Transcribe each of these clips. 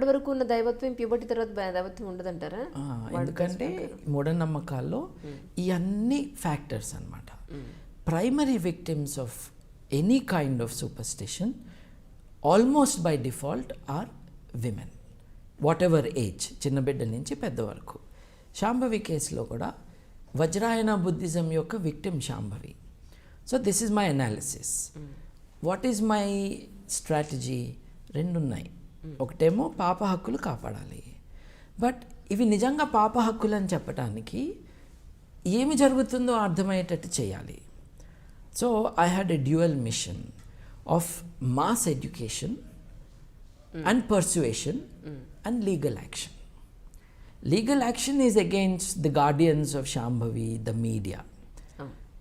ఇప్పటి వరకు ఉన్న దైవత్వం ప్యూబర్టీ తర్వాత దైవత్వం ఉండదంటారా? ఎందుకంటే మూఢనమ్మకాల్లో ఈ అన్ని ఫ్యాక్టర్స్ అన్నమాట. Primary victims of any kind of superstition almost by default are women. Whatever age చిన్న బిడ్డ నుంచి పెద్ద వరకు. శాంభవి కేసులో కూడా వజ్రాయన బుద్ధిజం యొక్క victim Shambhavi so this is my analysis. What is my strategy? రెండు ఉన్నాయి ఒకటేమో పాప హక్కులు కాపాడాలి. బట్ ఇవి నిజంగా పాప హక్కులు అని చెప్పడానికి ఏమి జరుగుతుందో అర్థమయ్యేటట్టు చేయాలి. So I had a dual mission of mass education and persuasion and legal action legal action is against the guardians of Shambhavi the media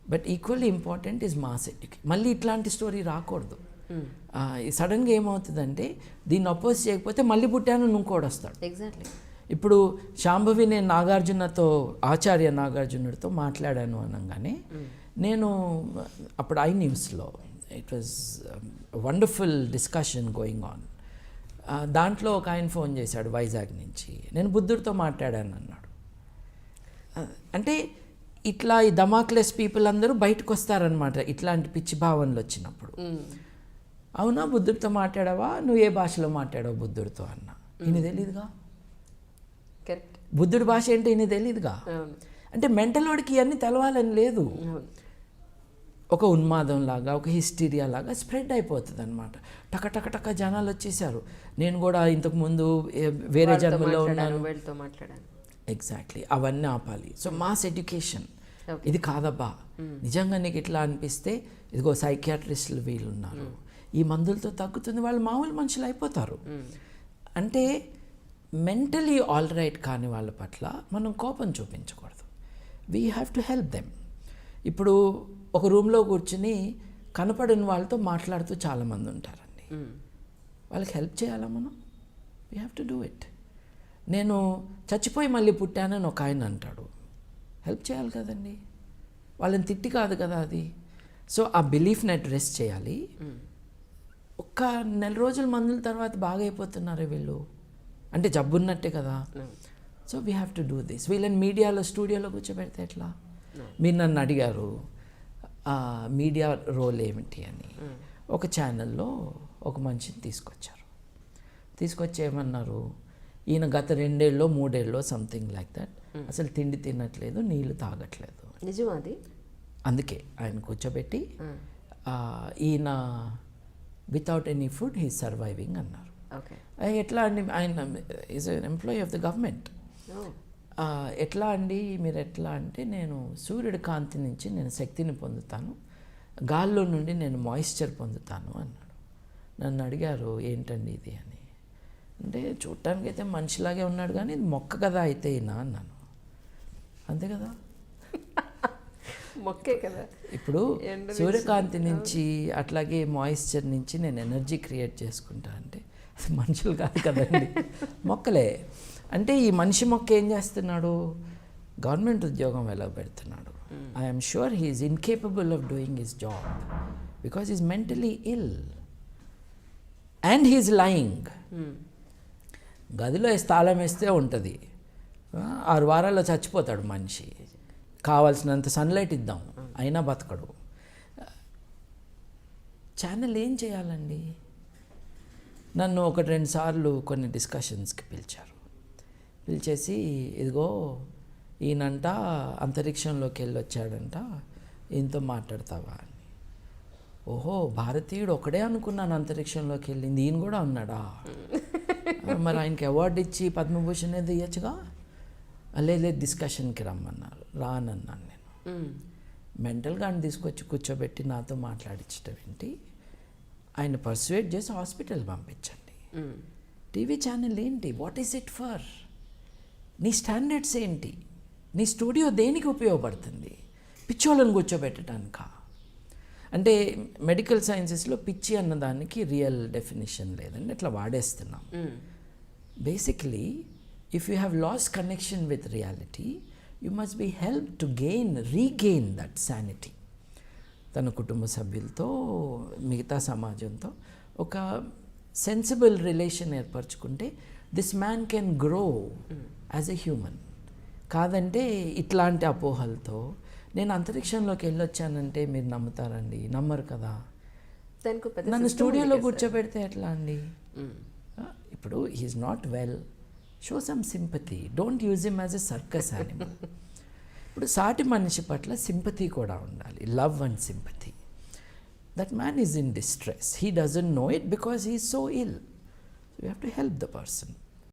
but equally important is mass education మళ్ళీ ఇట్లాంటి స్టోరీ రాకూడదు. సడన్గా ఏమవుతుందంటే దీన్ని oppose చేయకపోతే మళ్ళీ పుట్టాను ఇంకోడు వస్తాడు ఎగ్జాక్ట్లీ ఇప్పుడు శాంభవి నేను నాగార్జునతో ఆచార్య నాగార్జునుడితో మాట్లాడాను అనగానే నేను అప్పుడు ఐ న్యూస్లో it was wonderful discussion going on దాంట్లో ఒక ఆయన ఫోన్ చేశాడు వైజాగ్ నుంచి. నేను బుద్ధుడితో మాట్లాడాను అన్నాడు. అంటే ఇట్లా ఈ దమాక్లెస్ పీపుల్ అందరూ బయటకు వస్తారనమాట ఇట్లాంటి పిచ్చి భావనలు వచ్చినప్పుడు. అవునా బుద్ధుడితో మాట్లాడావా? నువ్వు ఏ భాషలో మాట్లాడావు బుద్ధుడితో అన్న? ఈయన తెలీదుగా? కరెక్ట్. బుద్ధుడి భాష ఏంటి ఈయన తెలీదుగా? అవును. అంటే మెంటల్ వాడికి ఇవన్నీ తెలవాలని లేదు. ఒక ఉన్మాదం లాగా ఒక హిస్టీరియా లాగా స్ప్రెడ్ అయిపోతుంది అనమాట టక టక టక జనాలు వచ్చేసారు నేను కూడా ఇంతకు ముందు ఏ- వేరే జన్మలో ఉన్నాను. ఎగ్జాక్ట్లీ అవన్నీ ఆపాలి. So mass education. ఇది కాదబ్బా. నిజంగా నీకు ఇట్లా అనిపిస్తే ఇదిగో సైకియాట్రిస్టులు వీళ్ళు ఉన్నారు. ఈ మందులతో తగ్గుతుంది వాళ్ళు మామూలు మనుషులు అయిపోతారు. అంటే మెంటలీ ఆల్ రైట్ కాని వాళ్ళ పట్ల మనం కోపం చూపించకూడదు. We have to help them ఇప్పుడు ఒక రూమ్లో కూర్చుని కనపడిన వాళ్ళతో మాట్లాడుతూ చాలామంది ఉంటారండి. వాళ్ళకి హెల్ప్ చేయాలా మనం? We have to do it నేను చచ్చిపోయి మళ్ళీ పుట్టానని ఒక ఆయన అంటాడు. హెల్ప్ చేయాలి కదండి. వాళ్ళని తిట్టి కాదు కదా అది. సో ఆ బిలీఫ్ని అడ్రెస్ చేయాలి. ఒక్క నెల రోజుల మందుల తర్వాత బాగా అయిపోతున్నారు వీళ్ళు? అంటే జబ్బున్నట్టే కదా. So we have to do this వీళ్ళని మీడియాలో స్టూడియోలో కూర్చోబెడితే ఎట్లా? మీరు నన్ను అడిగారు మీడియా రోల్ ఏమిటి అని? ఒక ఛానల్లో ఒక మనిషిని తీసుకొచ్చారు. తీసుకొచ్చి ఏమన్నారు ఈయన గత రెండేళ్ళలో మూడేళ్ళలో సంథింగ్ లైక్ దట్ అసలు తిండి తినట్లేదు నీళ్ళు తాగట్లేదు. అది? అందుకే ఆయన కూర్చోబెట్టి ఆ, ఈయన without any food he surviving అన్నారు. ఎట్లా అండి ఆయన is employee of the government ఎట్లా అండి మీరు ఎట్లా అంటే నేను సూర్యుడి కాంతి నుంచి నేను శక్తిని పొందుతాను గాల్లో నుండి నేను మాయిశ్చర్ పొందుతాను అన్నాడు. నన్ను అడిగారు ఏంటండి ఇది? అని. అంటే చూడటానికైతే మనిషిలాగే ఉన్నాడు కానీ ఇది మొక్క కదా అయితే ఈయన అన్నాను. అంతే కదా? మొక్కే కదా. ఇప్పుడు సూర్యకాంతి నుంచి అట్లాగే మాయిశ్చర్ నుంచి నేను ఎనర్జీ క్రియేట్ చేసుకుంటా అంటే అది మనుషులు కాదు కదండి. మొక్కలే. అంటే ఈ మనిషి మొక్క ఏం చేస్తున్నాడు? గవర్నమెంట్ ఉద్యోగం ఎలా పెడుతున్నాడు? I'm sure he's incapable of doing his job because is mentally ill and he's lying గదిలో వేసి తాళం వేస్తే ఉంటుంది. ఆరు వారాల్లో చచ్చిపోతాడు మనిషి. కావాల్సినంత సన్లైట్ ఇద్దాం. అయినా బతకడు. ఛానల్ ఏం చేయాలండి? నన్ను ఒకటి రెండు సార్లు కొన్ని డిస్కషన్స్కి పిలిచారు. పిలిచేసి ఇదిగో ఈయనంట అంతరిక్షంలోకి వెళ్ళి వచ్చాడంట ఈయనతో మాట్లాడతావా? అని. ఓహో భారతీయుడు ఒకడే అనుకున్నాను అంతరిక్షంలోకి వెళ్ళింది ఈయన కూడా ఉన్నాడా? మరి ఆయనకి అవార్డు ఇచ్చి పద్మభూషణ్ ఏదో ఇవ్వచ్చుగా లేదు లేదు డిస్కషన్కి రమ్మన్నారు. రానన్నాను నేను. మెంటల్గా ఆయన తీసుకొచ్చి కూర్చోబెట్టి నాతో మాట్లాడించడం ఏంటి ఆయన పర్సువేట్ చేసి హాస్పిటల్ పంపించండి. టీవీ ఛానల్ ఏంటి? వాట్ ఈస్ ఇట్ ఫర్ నీ స్టాండర్డ్స్ ఏంటి? నీ స్టూడియో దేనికి ఉపయోగపడుతుంది? పిచ్చోళ్ళని కూర్చోబెట్టడానికా? అంటే మెడికల్ సైన్సెస్లో పిచ్చి అన్న దానికి రియల్ డెఫినేషన్ లేదండి. అట్లా వాడేస్తున్నాం. Basically if you have loss connection with reality you must be help to gain regain that sanity తన కుటుంబ సభ్యులతో మిగతా సమాజంతో ఒక sensible relation ఏర్పరచుకుంటే this man can grow as a human కాదంటే ఇట్లాంటి అపోహలతో నేను అంతరిక్షంలోకి వెళ్ళొచ్చానంటే మీరు నమ్ముతారండి నమ్మరు కదా? నన్ను స్టూడియోలో కూర్చోబెడితే ఎట్లా అండి? ఇప్పుడు he's not well show some sympathy don't use him as a circus animal ఇప్పుడు సాటి మనిషి పట్ల సింపతి కూడా ఉండాలి. Love and sympathy that man is in distress he doesn't know it because he so ill you have to help the person